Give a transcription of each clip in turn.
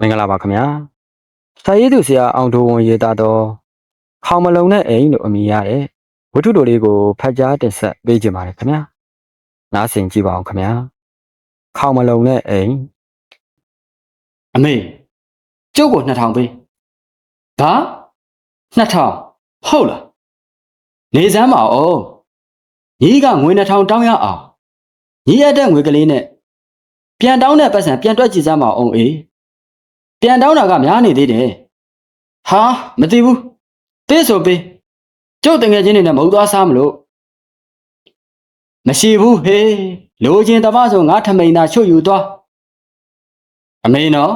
မင်္ဂလာပါခင်ဗျာစာရေးသူဆရာအောင်တိုးဝန်ရေးသားတော့ခေါမလုံနဲ့အိမ်လို့အမည်ရတဲ့ဝတ္ထုတော်လေးကိုဖတ်ကြားတင်ဆက်ပေးကြပါမယ်ခင်ဗျာနားဆင်ကြည့်ပါအောင်ခင်ဗျာခေါမလုံနဲ့အိမ်အမေကျုပ်ကို2000ပေးဘာ2000ဟုတ်လားနေစမ်းပါအောင်ညီကငွေ2000တောင်းရအောင်ညီရတဲ့ငွေကလေးနဲ့ပြန်တောင်းတဲ့ပတ်စံပြန်တွက်ကြည့်စမ်းပါအောင်အေး ပြန်တောင်းတာကများနေသေးတယ်ဟာမသိဘူးပေးဆိုပေးကျုပ်တငယ်ချင်းတွေနဲ့မဟုတ်သွားစားမလို့မရှိဘူးဟေးလိုချင်တမဆိုငါထမိန်သာချွတ်ယူသွားအမေနော်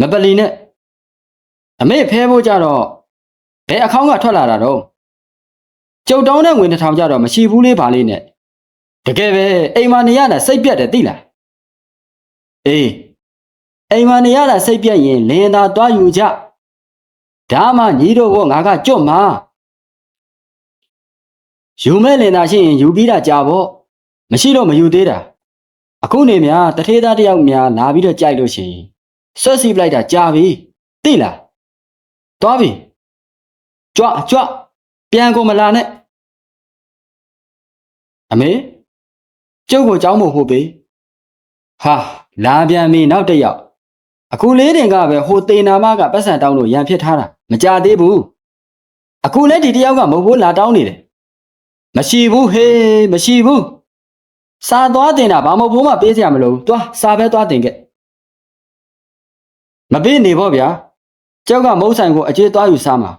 မပလီနဲ့အမေဖဲဖို့ကြတော့ဘယ်အကောင့်ကထွက်လာတာတော့ကျုပ်တောင်းတဲ့ငွေ2000ကြတော့မရှိဘူးလေးပါလေးနဲ့တကယ်ပဲအိမ်မနေရတာစိတ်ပြတ်တယ်သိလားအေး အိမ်မနေရတာစိတ်ပြတ်ရင်လင်းသာတွားယူကြဒါမှညီတို့ကငါကကြွတ်မှာယူမဲ့လင်သာရှိရင်ယူပြီးတာကြာပေါ့မရှိတော့မယူသေးတာအခုနေများတထေးသားတယောက်များလာပြီးတော့ကြိုက်လို့ရှိရင်ဆွတ်စီပလိုက်တာကြာပြီသိလားသွားပြီကြွကြွပြန်ကုန်မလာနဲ့အမေကျုပ်ကိုကြောင်းမို့ဟုတ်ပြီဟာလာပြန်ပြီနောက်တစ်ယောက် အခုလေးတင်ကပဲဟိုတေနာမကပတ်စံတောင်းလို့ရန်ဖြစ်ထားတာမကြသေးဘူးအခုလဲဒီတယောက်ကမဟုတ်ဘူးလာတောင်းနေတယ်မရှိဘူးဟေးမရှိဘူးစာသွားတင်တာဘာမဟုတ်ဘူးမှပေးစရာမလိုဘူးသွားစာပဲသွားတင်ခဲ့မပေးနေပေါ့ဗျာကျောက်ကမုတ်ဆိုင်ကိုအကျေးသွားယူစားမှာ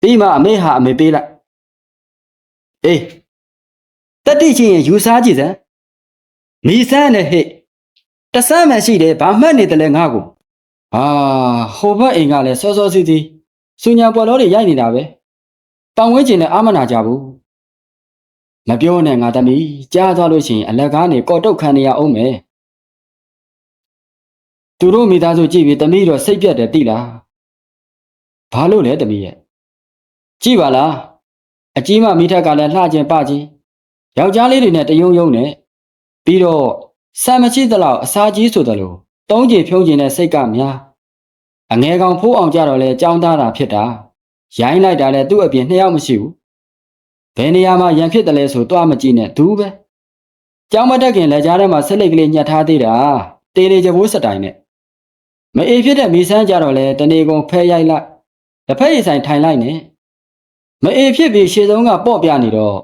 ပြီးမှအမေဟာအမေပေးလိုက်အေးတက်တိချင်းရင်ယူစားကြည့်စမ်းမိစမ်းနဲ့ဟဲ့တဆမ်းမှန်ရှိတယ်ဘာမှတ်နေတယ်လဲငါ့ကို ဟာဟိုဘက်အိမ်ကလည်းစောစောစီးစီးစူညာပေါ်လို့တွေရိုက်နေတာပဲတောင်ဝင်းကျင်နဲ့အာမနာကြဘူးမပြောနဲ့ငါသမီးကြားသွားလို့ရှိရင်အလက်ကားနေကော့တုတ်ခံနေရအောင်မယ်သူတို့မိသားစုကြည့်ပြီးတမီးတော့စိတ်ပြတ်တယ်သိလားဘာလို့လဲတမီးရဲ့ကြည့်ပါလားအကြီးမမိထက်ကလည်းလှခြင်းပခြင်းယောက်ျားလေးတွေနဲ့တယုံယုံနဲ့ပြီးတော့စံမရှိသလောက်အစာကြီးဆိုသလို တုံးကြဖြုံးကျင်တဲ့စိတ်ကများအငယ်ကောင်ဖိုးအောင်ကြတော့လဲကြောင်းသားတာဖြစ်တာရိုင်းလိုက်တာလဲသူ့အပြင်နှစ်ယောက်မရှိဘူးဘယ်နေရာမှာရန်ဖြစ်တယ်လဲဆိုတော့မကြည့်နဲ့သူပဲကြောင်းမတက်ခင်လက်ကြားထဲမှာဆက်လက်ကလေးညှက်ထားသေးတာတေးလေကြဘိုးစတိုင်နဲ့မအေးဖြစ်တဲ့မိဆန်းကြတော့လေတနေကုန်ဖဲရိုက်လိုက်တစ်ဖက်ရိဆိုင်ထိုင်လိုက်နဲ့မအေးဖြစ်ပြီးရှေ့ဆုံးကပေါ့ပြနေတော့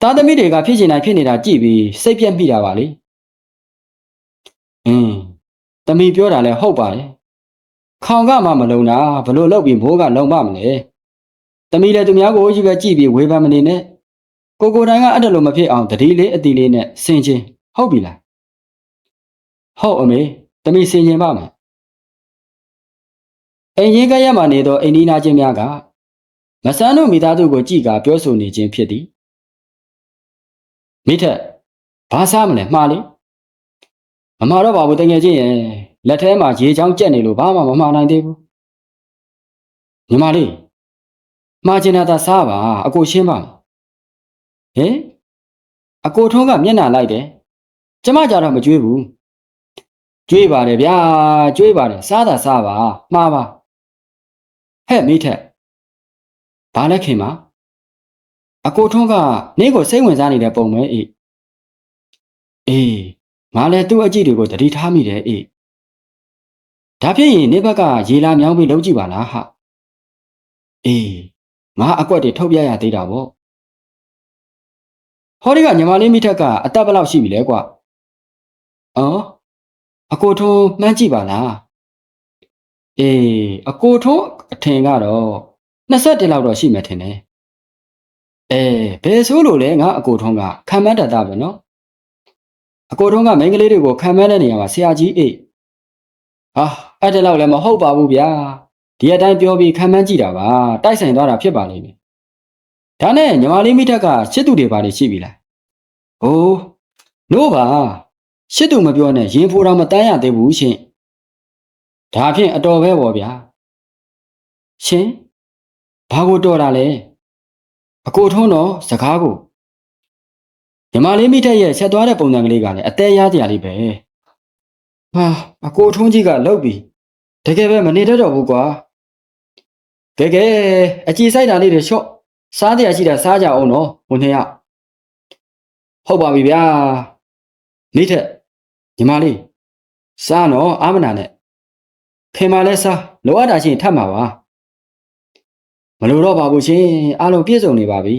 သားသမီးတွေကဖြစ်ချင်တိုင်းဖြစ်နေတာကြည့်ပြီးစိတ်ပြက်မိတာပါလေ အင်းသမီးပြောတာလဲဟုတ်ပါတယ်ခေါင်ကမှမလုံတာဘလို့လောက်ပြီးမိုးကလုံမမလဲသမီးလည်းသူများကိုကြီးပဲကြည့်ပြီးဝေဖန်မနေနဲ့ကိုကိုတိုင်းကအဲ့ဒါလိုမဖြစ်အောင်တတိလေးအတီလေးနဲ့ဆင်ချင်းဟုတ်ပြီလားဟုတ်အမေတမိစင်ကျင်ပါမယ်အိမ်ရင်ကရက်မှနေသောအိမ်နီးနားချင်းများကမဆန်းတို့မိသားစုကိုကြည်ကာပြောဆိုနေခြင်းဖြစ်သည်မိထက်ဘာစားမလဲမှားလေ မမှားတော့ပါဘူးတကယ်ချင်းရဲ့လက်ထဲမှာရေချောင်းကြက်နေလို့ဘာမှမမှားနိုင်သေးဘူးညီမလေးမှားချင်တာသာစားပါအကိုရှင်းပါမယ်ဟင်အကိုထုံးကမျက်နှာလိုက်တယ်ကျမကြတော့မကြွေးဘူးကျွေးပါတယ်ဗျာကျွေးပါတယ်စားတာစားပါမှားပါဟဲ့မိထက်ဘာလဲခင်မအကိုထွန်းကနင်းကိုစိတ်ဝင်စားနေတဲ့ပုံပဲအေးအေး ငါလည်းသူ့အကြည့်တွေကိုတတိထားမိတယ်အေးဒါဖြစ်ရင်နေဘက်ကရေလာမြောင်းပြီးလုံးကြည့်ပါလားဟာအေးငါအကွက်တွေထုတ်ပြရသေးတာဗောဟောဒီကညီမလေးမိထက်ကအသက်ဘယ်လောက်ရှိပြီလဲကွာအော်အကိုထုံးမှန်းကြည့်ပါလားအေးအကိုထုံးအထင်ကတော့21လောက်တော့ရှိမှထင်တယ်အဲဘယ်ဆိုးလို့လဲငါအကိုထုံးကခံမန်းတတ်တာပဲနော် အကိုထုံးကမိန်းကလေးတွေကိုခံမန်းတဲ့နေရာမှာဆရာကြီးအေးဟာအဲ့ဒါလောက်လည်းမဟုတ်ပါဘူးဗျာဒီအတိုင်းပြောပြီးခံမန်းကြည့်တာပါတိုက်ဆိုင်သွားတာဖြစ်ပါလိမ့်မယ်ဒါနဲ့ညီမလေးမိထက်ကရှစ်သူတွေပါနေရှိပြီလားဟိုးနို့ပါရှစ်သူမပြောနဲ့ရင်ဖိုးတော်မတန်းရသေးဘူးရှင်ဒါဖြင့်အတော်ပဲပေါ့ဗျာရှင်ဘာကိုတော်တာလဲအကိုထုံးတော့စကားကို ညီမလေးမိထက်ရဲ့ဆက်သွားတဲ့ပုံစံကလေးကလည်းအသေးရကြရလေးပဲဟာအကိုထုံးကြီးကလောက်ပြီတကယ်ပဲမနေတတ်တော့ဘူးကွာကဲကဲအကြည်ဆိုင်တာလေးတွေချော့စားတရားရှိတာစားကြအောင်နော်ဘုန်းနှစ်ယောက်ဟုတ်ပါပြီဗျာနေထက်ညီမလေးစားနော်အာမနာနဲ့ခင်မလဲစားလိုအပ်တာချင်းထပ်မှာပါမလိုတော့ပါဘူးရှင်အားလုံးပြည့်စုံနေပါပြီ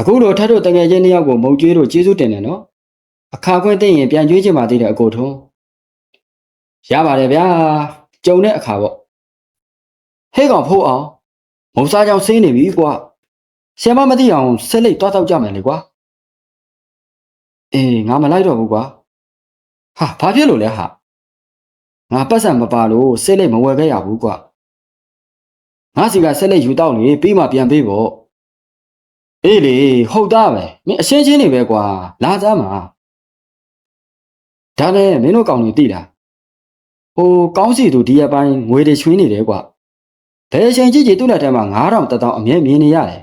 အခုတော့ထပ်တို့တငယ်ချင်းနှစ်ယောက်ကိုမုံကျွေးတို့ကျေးဇူးတင်တယ်နော်အခါခွင့်သိရင်ပြန်ကြွေးချင်ပါသေးတယ်အကိုထုံးရပါတယ်ဗျာကြုံတဲ့အခါပေါ့ဟဲ့ကောင်ဖိုးအောင်မုံစားကြောင်ဆင်းနေပြီကွာဆရာမမသိအောင်ဆက်လက်တွားတောက်ကြမယ်လေကွာအေးငါမလိုက်တော့ဘူးကွာဟာဘာဖြစ်လို့လဲဟာငါပတ်စံမပါလို့ဆက်လက်မဝယ်ခဲ့ရဘူးကွာငါစီကဆက်လက်ယူတော့လေပြီးမှပြန်ပေးပေါ့ အေးလေဟုတ်သားပဲမင်းအရှင်းချင်းနေပဲကွာလာသားမှာဒါနဲ့မင်းတို့ကောင်တွေတိလားဟိုကောင်းစီသူဒီအပိုင်းငွေတွေချွေးနေတယ်ကွာဘယ်အချိန်ကြည့်ကြည့်သူ့လက်ထဲမှာ9000တက်တောင်အမြဲမြင်နေရတယ်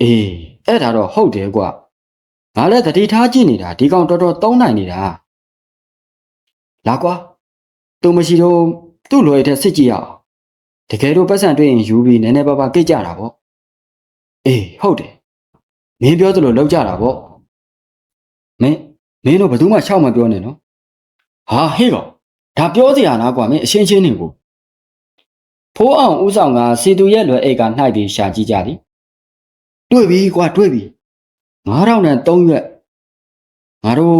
အေးအဲ့ဒါတော့ဟုတ်တယ်ကွာငါလည်းတတိထားကြည့်နေတာဒီကောင်တော်တော်သုံးနိုင်နေတာလာကွာသူမရှိတော့သူ့လွယ်တဲ့စစ်ကြည့်ရအောင်တကယ်လို့ပတ်စံတွေ့ရင်ယူပြီးနည်းနည်းပါးပါးကိတ်ကြတာပေါ့ အေးဟုတ်တယ်မင်းပြောသလိုလောက်ကြတာပေါ့မင်းမင်းတို့ဘယ်သူမှရှောက်မပြောနဲ့နော်ဟာဟေ့ကောင်ဒါပြောစရာလားကွာမင်းအရှင်းချင်းနေကိုဖိုးအောင်ဥဆောင်ကစီတူရဲ့လွယ်အိတ်ကနှိုက်ပြီးရှာကြည့်ကြသည်တွေ့ပြီကွာတွေ့ပြီ9000နဲ့3ရွက်ငါတို့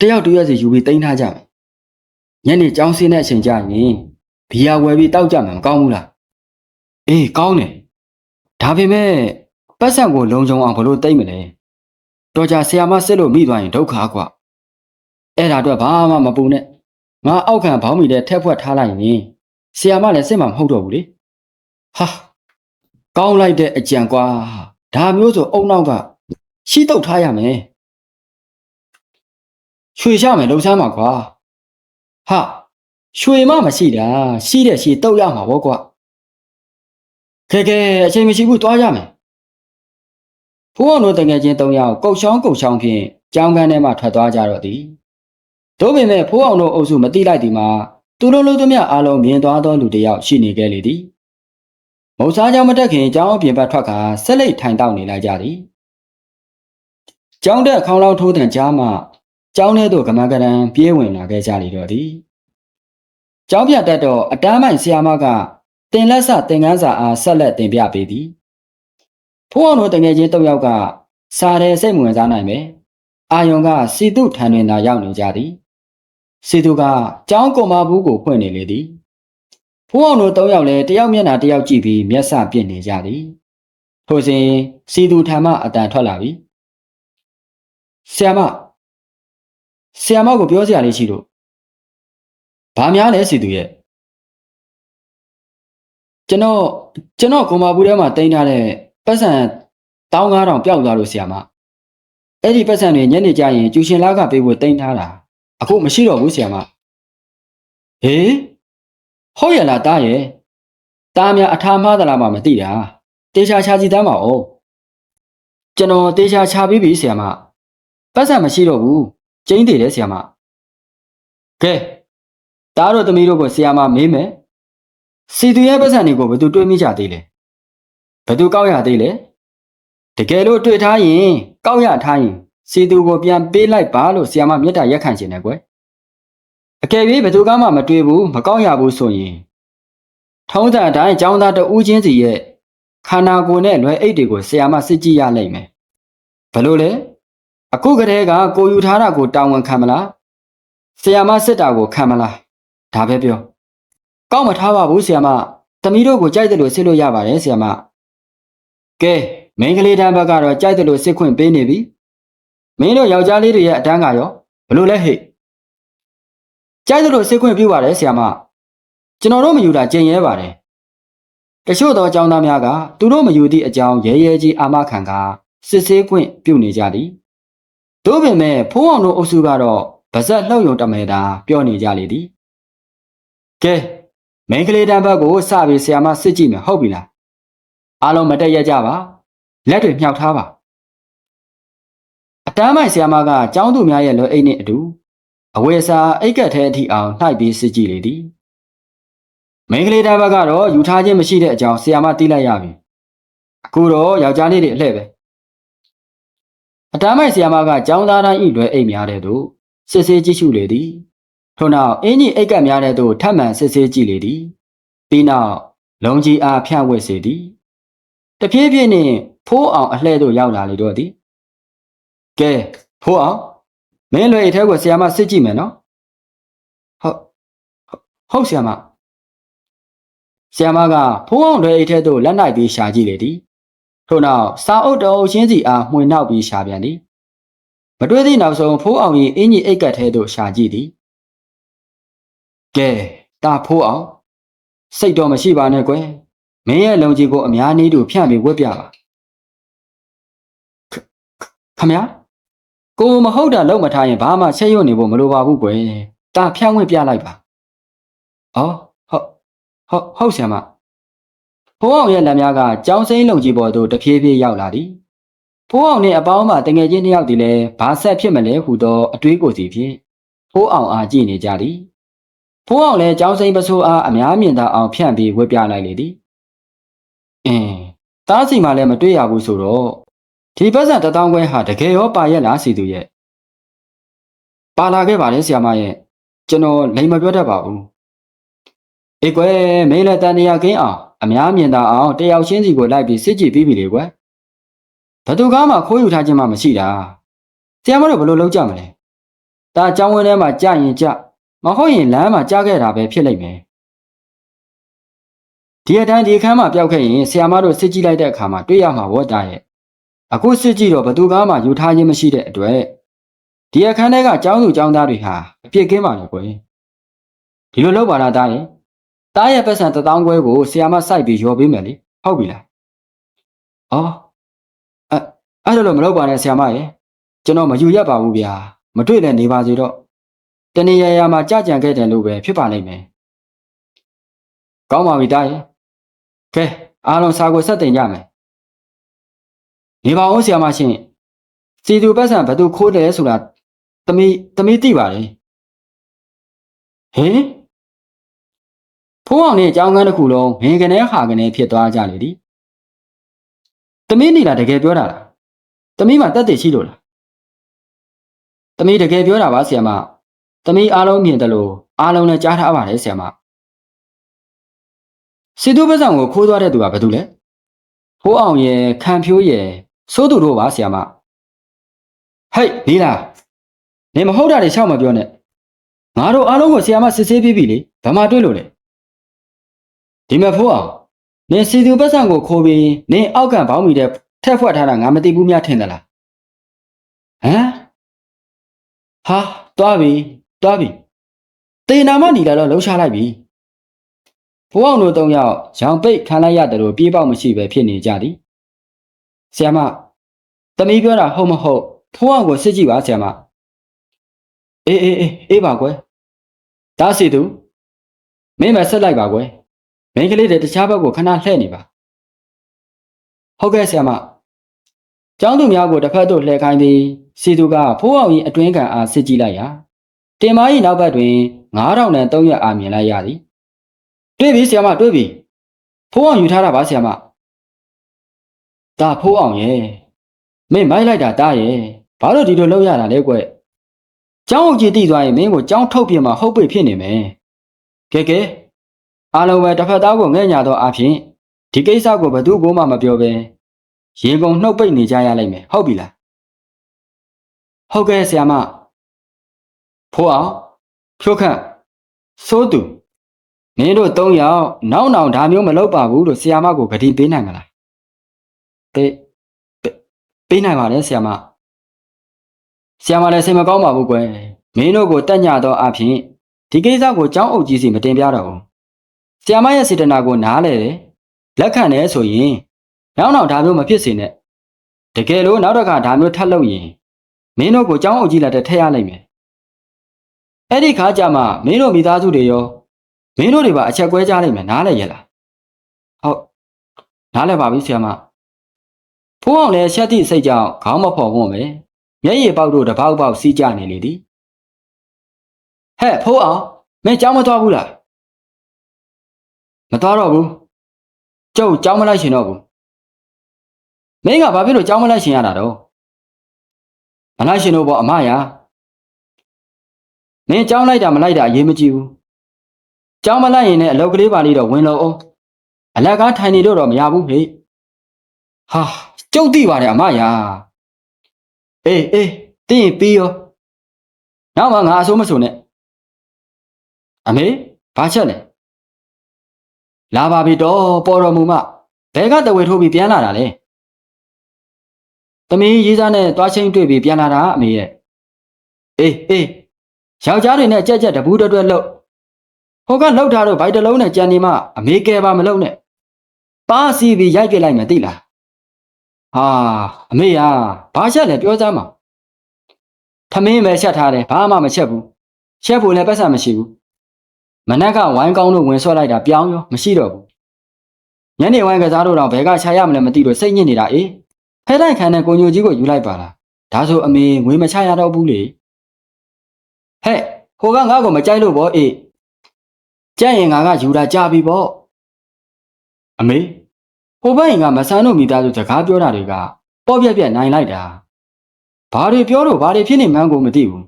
တယောက်တရက်စီယူပြီးတင်ထားကြမယ်ညနေကြောင်းစင်းတဲ့အချိန်ကျရင်ဘီယာဝယ်ပြီးတောက်ကြမယ်မကောင်းဘူးလားအေးကောင်းတယ် ဒါပေမဲ့ပတ်စံကိုလုံခြုံအောင်ဘလို့တိတ်မလဲတော်ကြဆရာမစစ်လို့မိသွားရင်ဒုက္ခကွာအဲ့ဒါအတွက်ဘာမှမပူနဲ့ငါအောက်ခံဘောင်းမီတဲ့ထက်ဖွက်ထားလိုက်ရင်ဆရာမလည်းစစ်မှာမဟုတ်တော့ဘူးလေဟာကောင်းလိုက်တဲ့အကြံကွာဒါမျိုးဆိုအုံနောက်ကရှိတုတ်ထားရမယ်ရွှေရမယ်လှုပ်ရှားမှာကွာဟာရွှေမမရှိတာရှိတဲ့ရှိတုတ်ရမှာဗောကွာ ခဲခဲအချိန်မရှိဘူးတွားရမယ်ဖိုးအောင်တို့တငယ်ချင်း၃ယောက်ကုတ်ချောင်းကုတ်ချောင်းဖြင့်ကြောင်းကန်းထဲမှထွက်သွားကြတော့သည်တို့ပင်မဲ့ဖိုးအောင်တို့အုပ်စုမတိလိုက်သည်မှာသူတို့လုံးသမျှအားလုံးမြင်သွားသောလူတစ်ယောက်ရှိနေခဲ့လေသည်မုံစားကြောင်မတက်ခင်ကြောင်းအပြင်ဘက်ထွက်ခါဆက်လက်ထိုင်တောက်နေလိုက်ကြသည်ကြောင်းတက်ခေါင်းလောင်းထိုးတဲ့ကြားမှကြောင်းထဲသို့ကမန်းကရန်ပြေးဝင်လာခဲ့ကြလေတော့သည်ကြောင်းပြတ်တတ်တော့အတန်းမိုင်ဆီယာမက တင်လက်ဆတင်ကန်းစာအားဆက်လက်တင်ပြပေးသည်ဖိုးအောင်တို့တငယ်ချင်း၃ယောက်ကစားတယ်စိတ်မဝင်စားနိုင်ပဲအာယုံကစီတုထံတွင်သာရောက်နေကြသည်စီတုကကြောင်းကုံမဘူးကိုဖွင့်နေလေသည်ဖိုးအောင်တို့၃ယောက်လည်းတယောက်မျက်နှာတယောက်ကြည့်ပြီးမျက်စပြစ်နေကြသည်ထိုစဉ်စီတုထံမှအတန်ထွက်လာပြီဆီယမဆီယမကိုပြောစရာလေးရှိလို့ဘာများလဲစီတုရဲ့ ကျွန်တော်ကျွန်တော်ကုံမဘူးထဲမှာတင်ထားတဲ့ပတ်စံ15000ပျောက်သွားလို့ဆရာမအဲ့ဒီပတ်စံတွေညနေကျရင်ကျူရှင်လာကပေးဖို့တင်ထားတာအခုမရှိတော့ဘူးဆရာမဟေးဟုတ်ရလားတားရဲ့တားများအထာမှားသလားမှမသိတာတေချာချာကြည့်တမ်းပါဦးကျွန်တော်တေချာချာပြီးပြီဆရာမပတ်စံမရှိတော့ဘူးကျင်းသေးတယ်ဆရာမကဲတားတို့သမီးတို့ကိုဆရာမမေးမယ် စီသူရဲ့ပတ်စံတွေကိုဘယ်သူတွေးမိကြသေးလဲဘသူကောက်ရသေးလဲတကယ်လို့တွေ့ထားရင်ကောက်ရထားရင်စီသူကိုပြန်ပေးလိုက်ပါလို့ဆီယာမမြတ်တာရက်ခံရှင်တယ်ကွယ်အကယ်၍ဘသူကမှမတွေ့ဘူးမကောက်ရဘူးဆိုရင်ထုံးစံအတိုင်းចောင်းသားတဦးချင်းစီရဲ့ခန္ဓာကိုယ်နဲ့လွယ်အိတ်တွေကိုဆီယာမစစ်ကြည့်ရလိမ့်မယ်ဘလို့လဲအခုကတည်းကကိုယူထားတာကိုတာဝန်ခံမလားဆီယာမစစ်တာကိုခံမလားဒါပဲပြော ကောက်မထားပါဘူးဆီယာမသမီးတို့ကိုကြိုက်တယ်လို့စစ်လို့ရပါတယ်ဆီယာမကဲမိန်းကလေးတန်းဘက်ကတော့ကြိုက်တယ်လို့စစ်ခွင့်ပေးနေပြီမင်းတို့ယောက်ျားလေးတွေရဲ့အတန်းကရောဘလို့လဲဟဲ့ကြိုက်တယ်လို့စစ်ခွင့်ပြုပါတယ်ဆရာမကျွန်တော်တို့မယူတာကြင်ရဲပါတယ်တချို့သောအကြောင်းသားများကသူတို့မယူသည့်အကြောင်းရဲရဲကြီးအာမခံကစစ်ဆေးခွင့်ပြုနေကြသည်တို့ပင်မဲ့ဖိုးအောင်တို့အုပ်စုကတော့ဗဇက်လှုပ်ယုံတမဲတာပြောနေကြလေသည်ကဲ မိန်းကလေးတန်းဘက်ကိုစပြီးဆရာမစစ်ကြည့်မယ်ဟုတ်ပြီလားအားလုံးမတက်ရကြပါလက်တွေမြှောက်ထားပါအတန်းမိုင်ဆရာမကကျောင်းသူများရဲ့လွယ်အိတ်နဲ့အတူအဝယ်စာအိတ်ကက်ထဲအထိအောင်နှိုက်ပြီးစစ်ကြည့်လေသည်မိန်းကလေးတစ်ပတ်ကတော့ယူထားခြင်းမရှိတဲ့အကြောင်းဆီယာမသိလိုက်ရပြီအခုတော့ယောက်ျားလေးတွေအလှည့်ပဲအတမ်းမိုက်ဆီယာမကចောင်းသားတိုင်းဤလွယ်အိတ်များတဲ့သို့စစ်ဆေးကြည့်ရှုလေသည် ထို့နောက်အင်းကြီးအိတ်ကက်များတဲ့သို့ထပ်မံစစ်ဆေးကြည့်လေသည်ပြီးနောက်လုံကြီးအားဖြန့်ဝက်စေသည်တဖြည်းဖြည်းနှင့်ဖိုးအောင်အလှည့်သို့ရောက်လာလေတော့သည်ကဲဖိုးအောင်မင်းလွယ်အိတ်ထဲကိုဆီယာမစစ်ကြည့်မယ်နော်ဟုတ်ဟုတ်ဆီယာမဆီယာမကဖိုးအောင်လွယ်အိတ်ထဲသို့လက်နိုင်ပြီးရှာကြည့်လေသည်ထို့နောက်စာအုပ်တအုပ်ချင်းစီအားမှွေနှောက်ပြီးရှာပြန်သည်မတွေ့သည့်နောက်ဆုံးဖိုးအောင်၏အင်းကြီးအိတ်ကက်ထဲသို့ရှာကြည့်သည် ကဲတာဖိုးအောင်စိတ်တော်မရှိပါနဲ့ကွယ်မင်းရဲ့လုံကြီးကိုအများနည်းတူဖြန့်ပြီးဝတ်ပြပါခခမ ्या ကိုမဟုတ်တာလုံးမထားရင်ဘာမှချက်ရွံ့နေဖို့မလိုပါဘူးကွယ်တာဖြန့်ဝင့်ပြလိုက်ပါအော်ဟုတ်ဟုတ်ဟုတ်ဆရာမဖိုးအောင်ရဲ့လက်များကကြောင်းစိမ့်လုံကြီးပေါ်သို့တဖြည်းဖြည်းရောက်လာသည်ဖိုးအောင်နှင့်အပေါင်းမှတငယ်ချင်းနှစ်ယောက်တည်းလည်းဘာဆက်ဖြစ်မလဲဟူသောအတွေးကိုယ်စီဖြင့်ဖိုးအောင်အားကြည့်နေကြသည် ဖိုးအောင်လည်းကြောင်းစိမ့်ပစိုးအားအများမြင်သာအောင်ဖြန့်ပြီးဝတ်ပြလိုက်လေသည်အင်းတားစီမှလည်းမတွေ့ရဘူးဆိုတော့ဒီပတ်စံတစ်တောင်းခွဲဟာတကယ်ရောပါရက်လားစီသူရဲ့ပါလာခဲ့ပါလေဆရာမရဲ့ကျွန်တော်လိမ်မပြောတတ်ပါဘူးအေးကွယ်မင်းလည်းတန်တရာကင်းအောင်အများမြင်သာအောင်တယောက်ချင်းစီကိုလိုက်ပြီးစစ်ကြည့်ပြီးပြီလေကွယ်ဘသူကားမှခိုးယူထားခြင်းမှမရှိတာဆရာမတို့ဘယ်လိုလုပ်ကြမလဲဒါအကြောင်းဝင်းထဲမှာကြာရင်ကြာ မဟုတ်ရင်လမ်းမှာကြားခဲ့တာပဲဖြစ်လိမ့်မယ်ဒီအတိုင်းဒီအခန်းမှာပျောက်ခဲ့ရင်ဆရာမတို့စစ်ကြည့်လိုက်တဲ့အခါမှာတွေ့ရမှာဝတ်တာရဲ့အခုစစ်ကြည့်တော့ဘသူကားမှယူထားခြင်းမရှိတဲ့အတွက်ဒီအခန်းထဲကကျောင်းသူကျောင်းသားတွေဟာအပြစ်ကင်းပါလေကွယ်ဒီလိုလုပ်ပါလားတားရဲ့တားရဲ့ပတ်စံတစ်တောင်းခွဲကိုဆရာမစိုက်ပြီးရော်ပေးမယ်လေဟုတ်ပြီလားအော်အဲ့အဲ့လိုမလုပ်ပါနဲ့ဆရာမရဲ့ကျွန်တော်မယူရပါဘူးဗျာမတွေ့လည်းနေပါစေတော့ တနေရရမှာကြကြံခဲ့တယ်လို့ပဲဖြစ်ပါလိမ့်မယ်ကောင်းပါပြီတားရဲ့ကဲအားလုံးစာကိုဆက်တင်ကြမယ်နေပါဦးဆရာမရှင်စီသူပတ်စံဘသူခိုးတယ်ဆိုတာသမီးသမီးသိပါတယ်ဟင်ဖုံးအောင်နဲ့အကြောင်းကန်းတစ်ခုလုံးငင်ကနေဟာကနေဖြစ်သွားကြလေသည်သမီးနေတာတကယ်ပြောတာလားသမီးမှတက်တယ်ရှိလို့လားသမီးတကယ်ပြောတာပါဆရာမ သမီးအားလုံးမြင်တယ်လို့အားလုံးလည်းကြားထားပါတယ်ဆရာမစီသူပတ်စံကိုခိုးသွားတဲ့သူကဘယ်သူလဲဖိုးအောင်ရဲ့ခံဖြိုးရဲ့စိုးသူတို့ပါဆရာမဟဲ့ဒီလားနေမဟုတ်တာတွေရှောက်မပြောနဲ့ငါတို့အားလုံးကိုဆရာမစစ်ဆေးပြီးပြီလေဘာမှတွေ့လို့လဲဒီမဲ့ဖိုးအောင်နင်စီသူပတ်စံကိုခိုးပြီးနင်အောက်ကဘောင်းမီတဲ့ထက်ဖွက်ထားတာငါမသိဘူးများထင်သလားဟမ်ဟာတွားပြီ တွားပြီတေနာမနီလာတော့လှုပ်ရှားလိုက်ပြီဖိုးအောင်တို့သုံးယောက်ရောင်ပိတ်ခံလိုက်ရတယ်လို့ပြေးပေါက်မရှိပဲဖြစ်နေကြသည်ဆီယမတမီးပြောတာဟုတ်မဟုတ်ဖိုးအောင်ကိုစစ်ကြည့်ပါဆီယမအေးအေးအေးအေးပါကွယ်ဒါစီသူမင်းမဆက်လိုက်ပါကွယ်မိန်းကလေးတွေတခြားဘက်ကိုခဏလှည့်နေပါဟုတ်ကဲ့ဆီယမကျောင်းသူများကိုတစ်ဖက်သို့လှည့်ခိုင်းပြီးစီသူကဖိုးအောင်၏အတွင်းခံအားစစ်ကြည့်လိုက်ရာ တင်မ၏နောက်ဘက်တွင်9000နဲ့300အားမြင်လိုက်ရသည်တွေ့ပြီဆီယမတွေ့ပြီဖိုးအောင်ယူထားတာပါဆီယမဒါဖိုးအောင်ရဲ့မင်းမိုက်လိုက်တာတားရဲ့ဘာလို့ဒီလိုလုပ်ရတာလဲကွကျောင်းအုပ်ကြီးတိသွားရင်မင်းကိုကျောင်းထုတ်ပြမှာဟုတ်ပိတ်ဖြစ်နေမယ်ကဲကဲအားလုံးပဲတစ်ဖက်သားကိုငဲ့ညာတော့အဖြစ်ဒီကိစ္စကိုဘယ်သူမှမပြောဘဲရေကုန်နှုတ်ပိတ်နေကြရလိမ့်မယ်ဟုတ်ပြီလားဟုတ်ကဲ့ဆရာမ ဖိုးအောင်ဖြိုးခန့်စိုးသူမင်းတို့၃ယောက်နောက်နောက်ဒါမျိုးမလုပ်ပါဘူးလို့ဆရာမကိုဂတိပေးနိုင်မလားပေးပေးနိုင်ပါလေဆရာမဆရာမလည်းစိတ်မကောင်းပါဘူးကွယ်မင်းတို့ကိုတက်ညတော့အဖြစ်ဒီကိစ္စကိုကြောင်းအုပ်ကြီးစီမတင်ပြတော့ဘူးဆရာမရဲ့စေတနာကိုနားလဲတယ်လက်ခံတယ်ဆိုရင်နောက်နောက်ဒါမျိုးမဖြစ်စေနဲ့တကယ်လို့နောက်တစ်ခါဒါမျိုးထပ်လုပ်ရင်မင်းတို့ကိုကြောင်းအုပ်ကြီးလက်ထက်ထည့်ရလိုက်မယ် အဲ့ဒီခါကျမှမင်းတို့မိသားစုတွေရောမင်းတို့တွေပါအချက်ကွဲကြလိမ့်မယ်နားလဲရလားဟုတ်နားလဲပါပြီဆရာမဖိုးအောင်လည်းရှက်သည့်စိတ်ကြောင့်ခေါင်းမဖော်ဝွန့်ပဲမျက်ရည်ပေါက်တို့တပေါက်ပေါက်စီးကြနေလေသည်ဟဲ့ဖိုးအောင်မင်းကြောင်းမသွားဘူးလားမသွားတော့ဘူးကျုပ်ကြောင်းမလိုက်ရှင်တော့ဘူးမင်းကဘာဖြစ်လို့ကြောင်းမလိုက်ရှင်ရတာတော့မလိုက်ရှင်တော့ပေါ့အမရာ မင်းကြောင်းလိုက်တာမလိုက်တာအရေးမကြီးဘူးကြောင်းမလိုက်ရင်လည်းအလောက်ကလေးပါလေးတော့ဝင်လို့အောင်အလက်ကားထိုင်နေတော့တော့မရဘူးဟေ့ဟာကျုပ်သိပါတယ်အမရာအေးအေးတင်းရင်ပြီးရောနောက်မှငါအစိုးမဆိုနဲ့အမေဘာချက်လဲလာပါပြီတော့ပေါ်တော်မူမဘဲကတဝဲထိုးပြီးပြန်လာတာလေသမီးရေးစားနဲ့တွားချင်းတွေ့ပြီးပြန်လာတာအမေရဲ့အေးအေး ယောက်ျားတွေနဲ့ကြက်ကြက်တပူးတွတ်တွတ်လှုပ်ဟိုကလှုပ်ထားတော့ဗိုက်တလုံးနဲ့ကြံနေမှအမေကဲပါမလှုပ်နဲ့ပါစီပြီးရိုက်ပြစ်လိုက်မယ်သိလားဟာအမေယာဘာချက်လဲပြောစမ်းပါထမင်းပဲချက်ထားတယ်ဘာမှမချက်ဘူးချက်ဖို့လည်းပတ်စံမရှိဘူးမနက်ကဝိုင်းကောင်းလို့ဝင်ဆွဲလိုက်တာပြောင်းရောမရှိတော့ဘူးညနေဝိုင်းကစားတော့တော့ဘဲကခြာရမလဲမသိလို့စိတ်ညစ်နေတာအေးဖဲတိုက်ခံတဲ့ကိုညိုကြီးကိုယူလိုက်ပါလားဒါဆိုအမေငွေမချရတော့ဘူးလေ ဟဲ့ဟိုကငါ့ကိုမကြိုက်လို့ဗောအေးကြက်ရင်ငါကယူတာကြပြီဗောအမေဟိုဘက်ရင်ကမဆန်းတို့မိသားစုစကားပြောတာတွေကပေါ့ပြက်ပြက်နိုင်လိုက်တာဘာတွေပြောလို့ဘာတွေဖြစ်နေမှန်းကိုမသိဘူး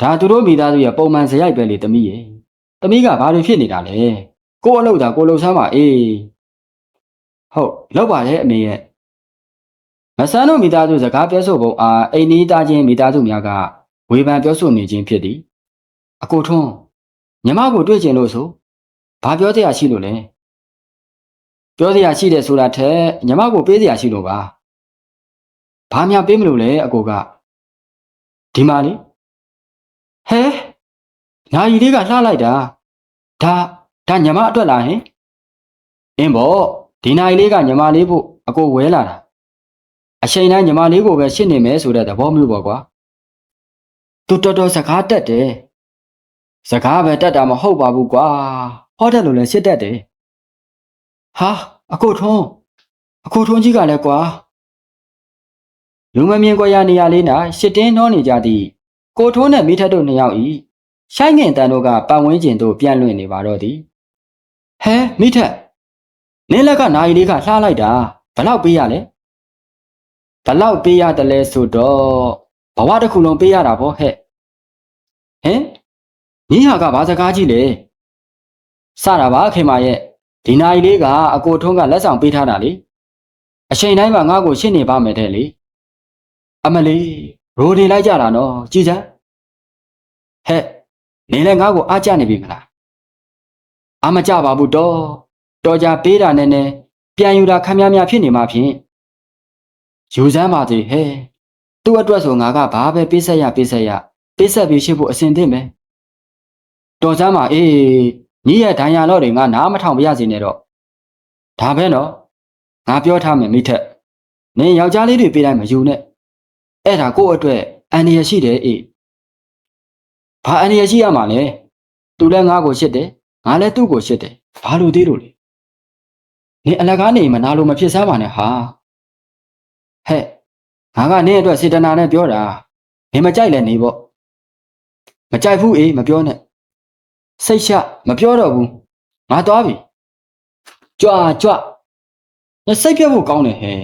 ဒါသူတို့မိသားစုရဲ့ပုံမှန်ဇယိုက်ပဲလေတမီးရဲ့တမီးကဘာတွေဖြစ်နေတာလဲကို့အလုပ်သာကိုလှုပ်ဆမ်းပါအေးဟုတ်လောက်ပါရဲ့အမေရဲ့မဆန်းတို့မိသားစုစကားပြောဆိုပုံအားအိမ်နီးသားချင်းမိသားစုများက ဝေဖန်ပြောဆိုနေခြင်းဖြစ်သည်အကိုထွန်းညီမကိုတွေ့ကျင်လို့ဆိုဘာပြောတရားရှိလို့လဲပြောတရားရှိတယ်ဆိုတာထက်ညီမကိုပေးတရားရှိလို့ပါဘာများပေးမလို့လဲအကိုကဒီမှာလေဟဲညာကြီးလေးကလှလိုက်တာဒါဒါညမအတွက်လားဟင်အင်းဗောဒီနာကြီးလေးကညမလေးဖို့အကိုဝဲလာတာအချိန်တိုင်းညမလေးကိုပဲရှင်းနေမယ်ဆိုတဲ့သဘောမျိုးပေါ့ကွာ သူတော်တော်စကားတက်တယ်စကားပဲတက်တာမဟုတ်ပါဘူးကွာဟောတယ်လို့လည်းရှစ်တက်တယ်ဟာအကိုထုံးအကိုထုံးကြီးကလည်းကွာလူမမြင်ကွာရနေရလေးနာရှစ်တင်းနှောနေကြသည်ကိုထိုးနဲ့မိထက်တို့နှစ်ယောက်ဤရှိုင်းငင်တန်တို့ကပတ်ဝန်းကျင်သို့ပြန့်လွင့်နေပါတော့သည်ဟဲမိထက်နင်းလက်ကနာရီလေးကလှားလိုက်တာဘလောက်ပေးရလဲဘလောက်ပေးရတယ်လဲဆိုတော့ ဘဝတစ်ခုလုံးပေးရတာဗောဟဲ့ဟင်ညီဟာကဘာစကားကြီးလဲစတာပါခင်မရဲ့ဒီနာရီလေးကအကိုထုံးကလက်ဆောင်ပေးထားတာလေအချိန်တိုင်းမှာငါ့ကိုရှင်းနေပါမယ်တဲ့လေအမလီရိုဒီလိုက်ကြတာနော်ကြည်စမ်းဟဲ့နေလဲငါ့ကိုအားကြနေပြီမလားအာမကြပါဘူးတော့တော်ကြပေးတာနဲ့နဲ့ပြန်ယူတာခမ်းများများဖြစ်နေမှဖြင့်ယူစမ်းပါသေးဟဲ့ သူ့အတွက်ဆိုငါကဘာပဲပေးဆက်ရပေးဆက်ရပေးဆက်ပြီးရှိဖို့အစဉ်သင့်ပဲတော်စမ်းပါအေးညီရဲ့ဒဏ်ရာတော့တွေငါနားမထောင်ပြရစီနဲ့တော့ဒါပဲနော်ငါပြောထားမယ်မိထက်နင်ယောက်ျားလေးတွေပေးတိုင်းမယူနဲ့အဲ့ဒါကိုယ့်အတွက်အန္တရာယ်ရှိတယ်အေးဘာအန္တရာယ်ရှိရမှာလဲသူလည်းငါ့ကိုရှစ်တယ်ငါလည်းသူ့ကိုရှစ်တယ်ဘာလို့သေးလို့လဲနင်အလကားနေမနာလို့မဖြစ်စမ်းပါနဲ့ဟာဟဲ့ ငါကနင့်အတွက်စေတနာနဲ့ပြောတာနင်မကြိုက်လဲနေပေါ့မကြိုက်ဘူးအေးမပြောနဲ့စိတ်ရှမပြောတော့ဘူးငါသွားပြီကြွားကြွားနင်စိတ်ပြတ်ဖို့ကောင်းတယ်ဟဲ့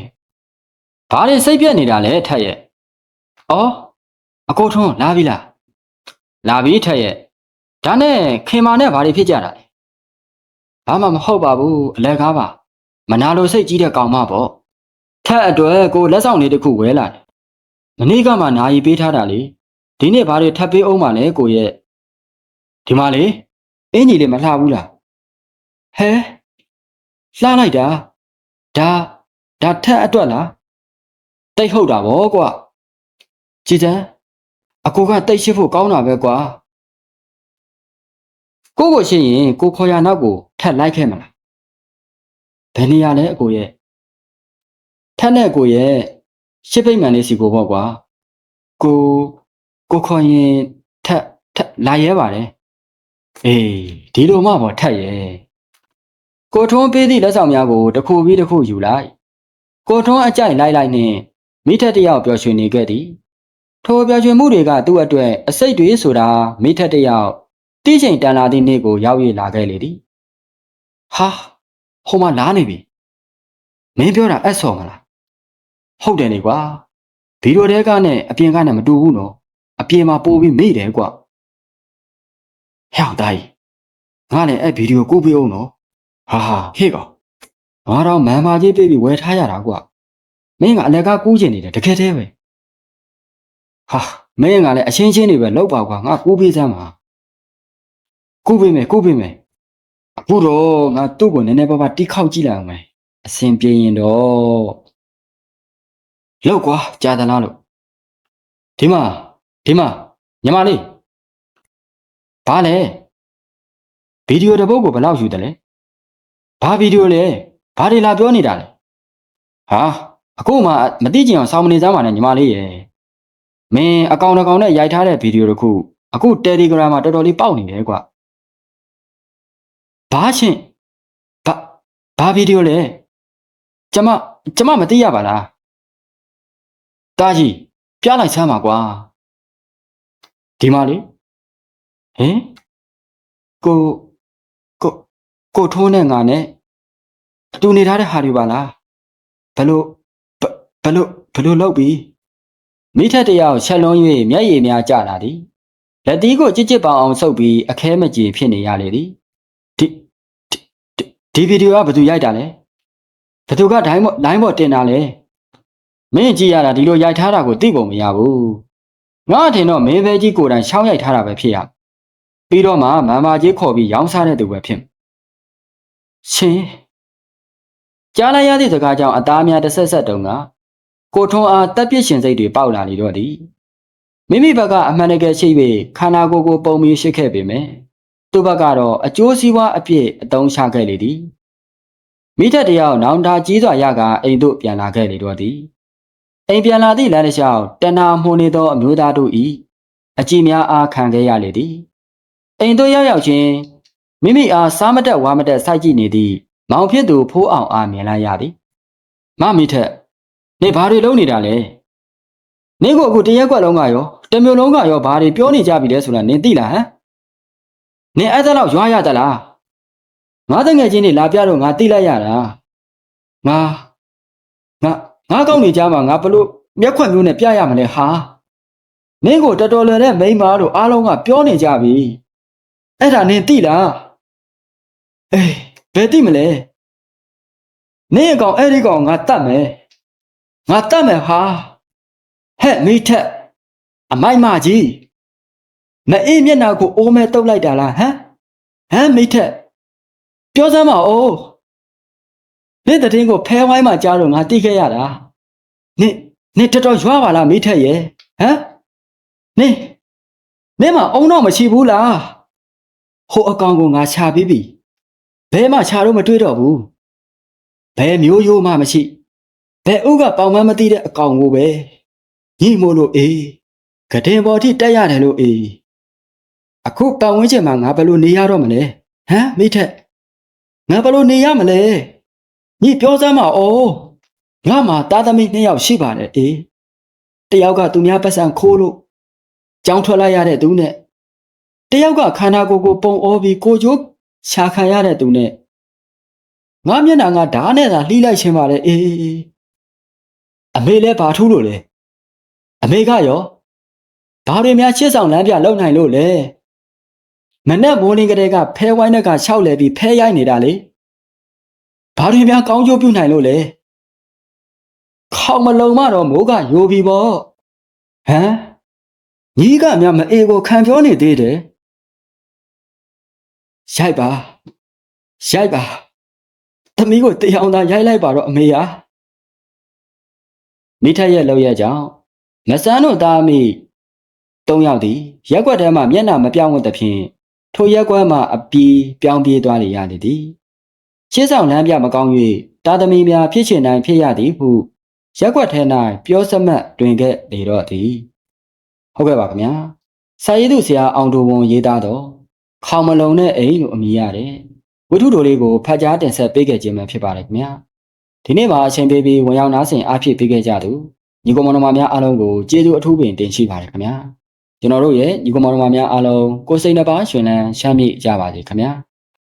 ဘာတွေစိတ်ပြတ်နေတာလဲထက်ရဲ့။အော်အကိုထွန်းလာပြီလား။လာပြီထက်ရဲ့။ဒါနဲ့ခင်မာနဲ့ဘာတွေဖြစ်ကြတာလဲ။ဘာမှမဟုတ်ပါဘူးအလဲကားပါ။မနာလိုစိတ်ကြီးတဲ့ကောင်မပေါ့။ ထက်အတွက်ကိုလက်ဆောင်လေးတစ်ခုဝဲလာတယ်။မနေ့ကမှနာယီပေးထားတာလေ။ဒီနေ့ဘာတွေထပ်ပေးအောင်ပါလဲကိုရဲ့။ဒီမှာလေအင်းကြီးလေးမလှဘူးလား။ဟဲလှလိုက်တာ။ဒါဒါထက်အတွက်လား။တိတ်ဟုတ်တာဗောကွာ။ကြည်စမ်းအကိုကတိတ်ရှိဖို့ကောင်းတာပဲကွာကိုကိုရှိရင်ကိုခေါ်ရနောက်ကိုထက်လိုက်ခဲ့မလားဘယ်နေရလဲအကိုရဲ့ ထက်နဲ့အကိုရဲ့ရှစ်ပိတ်မှန်လေးစီကိုပေါ့ကွာကိုကိုခေါ်ရင်ထက်ထက်လာရဲပါတယ်အေးဒီလိုမှပေါ့ထက်ရဲ့ကိုထွန်းပေးသည့်လက်ဆောင်များကိုတစ်ခုပြီးတစ်ခုယူလိုက်ကိုထွန်းအကြိုက်လိုက်လိုက်နဲ့မိထက်တယောက်ပျော်ရွှင်နေခဲ့သည်ထိုပြောင်ရွှင်မှုတွေကသူ့အတွက်အစိတ်တွေဆိုတာမိထက်တစ်ယောက်တိချိန်တန်လာသည့်နေ့ကိုရောက်ရလာခဲ့လေသည်ဟာဟိုမှာလာနေပြီမင်းပြောတာအပ်ဆော်မလား ဟုတ်တယ်လေကွာဗီဒီယိုတဲကနဲ့အပြင်ကနဲ့မတူဘူးနော်အပြင်မှာပို့ပြီးမိတယ်ကွာဟဲ့အောင်တိုင်းငါလည်းအဲ့ဗီဒီယိုကိုပြအောင်နော်ဟာဟာဟေ့ကောင်ငါတော့မန်မာကြီးပြေးပြီးဝယ်ထားရတာကွာမင်းကအလကားကူးကျင်နေတယ်တကယ်တည်းပဲဟာမင်းကလည်းအချင်းချင်းတွေပဲလောက်ပါကွာငါကူးပေးစမ်းပါကူးပေးမယ်ကူးပေးမယ်အခုတော့ငါသူ့ကိုနည်းနည်းပါးပါးတီးခေါက်ကြည့်လိုက်အောင်မယ်အဆင်ပြေရင်တော့ လောက်ကွာကြာသလားလို့ဒီမှာဒီမှာညီမလေးဘာလဲဗီဒီယိုတစ်ပုဒ်ကိုဘယ်လောက်ယူတယ်လဲဘာဗီဒီယိုလဲဘာတွေလာပြောနေတာလဲဟာအခုမှမသိချင်အောင်စောင်းမနေစမ်းပါနဲ့ညီမလေးရဲ့မင်းအကောင့်တစ်ကောင်နဲ့ရိုက်ထားတဲ့ဗီဒီယိုတစ်ခုအခု Telegram မှာတော်တော်လေးပေါက်နေတယ်ကွာဘာချင်းဘာဘာဗီဒီယိုလဲကျမကျမမသိရပါလား တာကြီးပြလိုက်စမ်းပါကွာဒီမလေးဟင်ကိုကိုကိုထိုးနဲ့ငါနဲ့အတူနေထားတဲ့ဟာတွေပါလားဘလို့ဘဘလို့ဘလို့လောက်ပြီမိထက်တယောက်ချက်လုံး၍မျက်ရည်များကျလာသည်လက်သီးကိုကြစ်ကြစ်ပေါအောင်ဆုပ်ပြီးအခဲမကြေဖြစ်နေရလေသည်ဒီဒီဒီဗီဒီယိုကဘယ်သူရိုက်တာလဲဘယ်သူကဒိုင်းပေါ်ဒိုင်းပေါ်တင်တာလဲ မင်းကြည့်ရတာဒီလိုရိုက်ထားတာကိုသိပုံမရဘူးငါအထင်တော့မင်းပဲကြီးကိုယ်တိုင်ရှောင်းရိုက်ထားတာပဲဖြစ်ရပြီးတော့မှမန်မာကြီးခေါ်ပြီးရောင်းစားတဲ့သူပဲဖြစ်မယ်ရှင်ကြားလိုက်ရသည့်စကားကြောင့်အသားများတစ်ဆက်ဆက်တုံးကကိုထွန်းအားတက်ပြစ်ရှင်စိတ်တွေပေါက်လာနေတော့သည်မိမိဘက်ကအမှန်တကယ်ရှိပြီးခန္ဓာကိုယ်ကိုပုံပြီးရှိခဲ့ပေမယ့်သူ့ဘက်ကတော့အကျိုးစီးပွားအပြည့်အသုံးချခဲ့လေသည်မိထက်တယောက်နောင်တာကြီးစွာရကအိမ်သို့ပြန်လာခဲ့လေတော့သည် အိမ်ပြန်လာသည့်လမ်းတစ်လျှောက်တဏှာမှုန်နေသောအမျိုးသားတို့၏အကြည်များအားခံခဲ့ရလေသည်အိမ်သို့ရောက်ရောက်ချင်းမိမိအားစားမတက်ဝါမတက်စိုက်ကြည့်နေသည့်မောင်ဖြစ်သူဖိုးအောင်အားမြင်လိုက်ရသည်မမိထက်နေဘာတွေလုပ်နေတာလဲနေကိုအခုတရက်ကွက်လုံးကရောတစ်မျိုးလုံးကရောဘာတွေပြောနေကြပြီလဲဆိုတာနင်သိလားဟမ်နင်အဲ့ဒါတော့ရွာရတလားငါတငယ်ချင်းတွေလာပြတော့ငါသိလိုက်ရတာငါငါ ငါကောင်းနေကြမှာငါဘလို့မျက်ခွက်မျိုးနဲ့ပြရမလဲဟာနင်ကိုတော်တော်လွယ်တဲ့မိန်းမတို့အားလုံးကပြောနေကြပြီအဲ့ဒါနင်သိလားအေးဘယ်သိမလဲနင်အကောင်အဲ့ဒီကောင်ငါတတ်မယ်ငါတတ်မယ်ဟာဟဲ့မိထက်အမိုက်မကြီးမအေးမျက်နှာကိုအိုးမဲတုပ်လိုက်တာလားဟမ်ဟမ်မိထက်ပြောစမ်းပါဦး နေ့တဲ့တင်းကိုဖဲဝိုင်းမှာကြားတော့ငါတိခဲ့ရတာနင်နင်တော်တော်ရွာပါလားမိထက်ရဲ့ဟမ်နင်နင်မအုံတော့မရှိဘူးလားဟိုအကောင်ကိုငါခြာပြီးပြီဘဲမှခြာတော့မတွေ့တော့ဘူးဘဲမျိုးရိုးမှမရှိဘဲဥကပေါင်မမသိတဲ့အကောင်ကိုပဲညိမို့လို့အေးကတင်ပေါ်ထိတက်ရတယ်လို့အေးအခုပတ်ဝန်းကျင်မှာငါဘယ်လိုနေရတော့မလဲဟမ်မိထက်ငါဘယ်လိုနေရမလဲ ညိပြောစမ်းပါအော်ငါမှသားသမီးနှစ်ယောက်ရှိပါတယ်အေးတယောက်ကသူများပတ်စံခိုးလို့ကြောင်းထွက်လိုက်ရတဲ့သူနဲ့တယောက်ကခန္ဓာကိုယ်ကိုပုံအောပြီးကိုကျိုးရှာခံရတဲ့သူနဲ့ငါမျက်နှာငါဓာတ်နဲ့သာလှိလိုက်ခြင်းပါလေအေးအမေလည်းဘာထူးလို့လဲအမေကရောဘာတွေများချစ်ဆောင်လမ်းပြလုံနိုင်လို့လဲမနဲ့မိုးလင်းကလေးကဖဲဝိုင်းနဲ့ကရှောက်လဲပြီးဖဲရိုက်နေတာလေ ဘာတွေများကောင်းကျိုးပြုနိုင်လို့လဲခေါင်မလုံမတော့မိုးကယိုပြီပေါ့ဟမ်ညီကများမအေကိုခံပြောနေသေးတယ်ရိုက်ပါရိုက်ပါသမီးကိုတရားအောင်သာရိုက်လိုက်ပါတော့အမေဟာမိထက်ရဲ့လောက်ရကြောင်းမဆန်းတို့သားမိသုံးယောက်သည်ရက်ွက်ထဲမှမျက်နှာမပြောင်းဝတ်သဖြင့်ထိုရက်ွက်မှအပီးပြောင်းပြေးသွားလေရလေသည် ရှေးဆောင်လမ်းပြမကောင်း၍တာသမီများဖြစ်ချင်တိုင်းဖြစ်ရသည်ဟုရက်ွက်ထဲ၌ပြောစမတ်တွင်ခဲ့လေတော့သည်ဟုတ်ကဲ့ပါခင်ဗျာစာရေးသူဆရာအောင်တူဝန်ရေးသားတော့ခေါမလုံတဲ့အိမ်လို့အမည်ရတယ်ဝတ္ထုတော်လေးကိုဖတ်ကြားတင်ဆက်ပေးခဲ့ခြင်းပဲဖြစ်ပါတယ်ခင်ဗျာဒီနေ့မှာအချိန်ပေးပြီးဝင်ရောက်နားဆင်အားဖြည့်ပေးခဲ့ကြသူညီကောင်မောင်နှမများအားလုံးကိုကျေးဇူးအထူးပင်တင်ရှိပါတယ်ခင်ဗျာကျွန်တော်တို့ရဲ့ညီကောင်မောင်နှမများအားလုံးကိုယ်စိတ်နှပါရှင်လန်းချမ်းမြေ့ကြပါစေခင်ဗျာ